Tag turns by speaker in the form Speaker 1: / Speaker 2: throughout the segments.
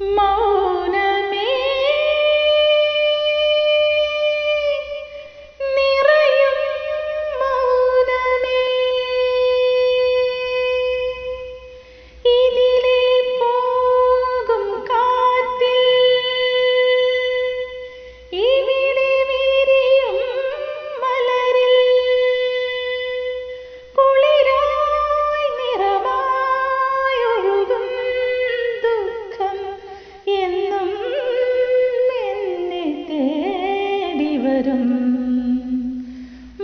Speaker 1: മൗനമോ വരും.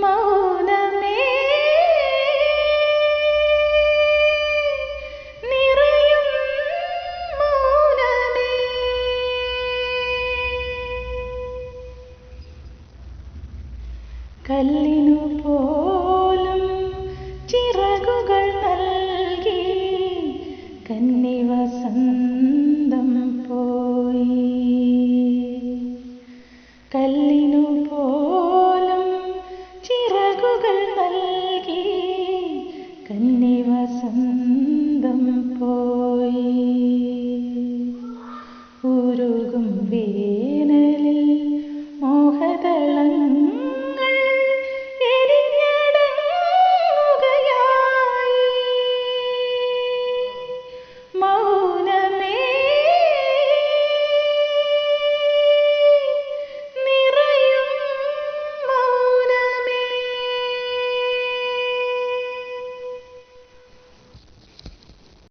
Speaker 1: മൗനമേ നിറയും മൗനമേ. കല്ലിനു പോലും ചിറകുകൾ നൽകി കന്നിവ കല്ലിനു പോലും ചിറകുകൾ നൽകി കന്നി വസന്തം പോ